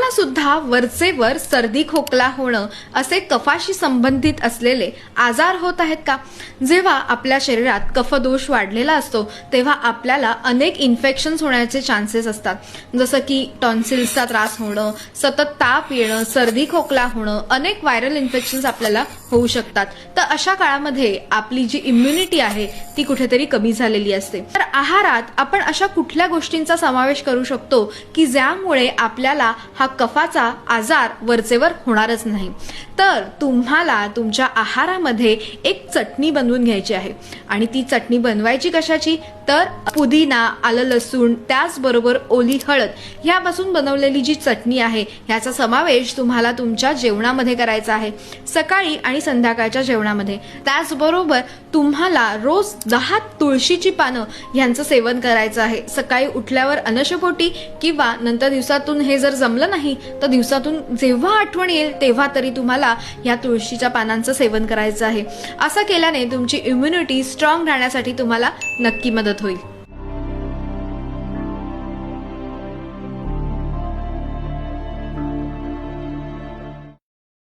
तुम्हाला सुद्धा वरचेवर सर्दी खोकला होणं असे कफाशी संबंधित असलेले आजार होत आहेत का? जेव्हा आपल्या शरीरात कफदोष वाढलेला असतो तेव्हा आपल्याला अनेक इन्फेक्शन्स होण्याचे चान्सेस असतात. जसं की टॉन्सिल्सचा त्रास होणं सतत ताप येणं सर्दी खोकला होणं अनेक व्हायरल इन्फेक्शन्स आपल्याला होऊ शकतात. तर अशा काळामध्ये आपली जी इम्युनिटी आहे ती कुठेतरी कमी झालेली असते. तर आहारात आपण अशा कुठल्या गोष्टींचा समावेश करू शकतो की ज्यामुळे आपल्याला हा कफाचा आजार वरचेवर होणारच नाही. तर तुम्हाला तुमच्या आहारामध्ये एक चटणी बनवून घ्यायची आहे. आणि ती चटणी बनवायची कशाची? तर पुदिना आलं लसूण त्याचबरोबर ओली हळद ह्यापासून बनवलेली जी चटणी आहे ह्याचा समावेश तुम्हाला तुमच्या जेवणामध्ये करायचा आहे. सकाळी आणि संध्याकाळच्या जेवणामध्ये. त्याचबरोबर तुम्हाला रोज दहा तुळशीची पानं ह्यांचं सेवन करायचं आहे. सकाळी उठल्यावर अनशपोटी किंवा नंतर दिवसातून हे जर जमलं नाही नाही तर दिवसातून जेव्हा आठवण येईल तेव्हा तरी तुम्हाला या तुळशीच्या पानांचं सेवन करायचं आहे. असं केल्याने तुमची इम्युनिटी स्ट्रॉंग राहण्यासाठी तुम्हाला नक्की मदत होईल.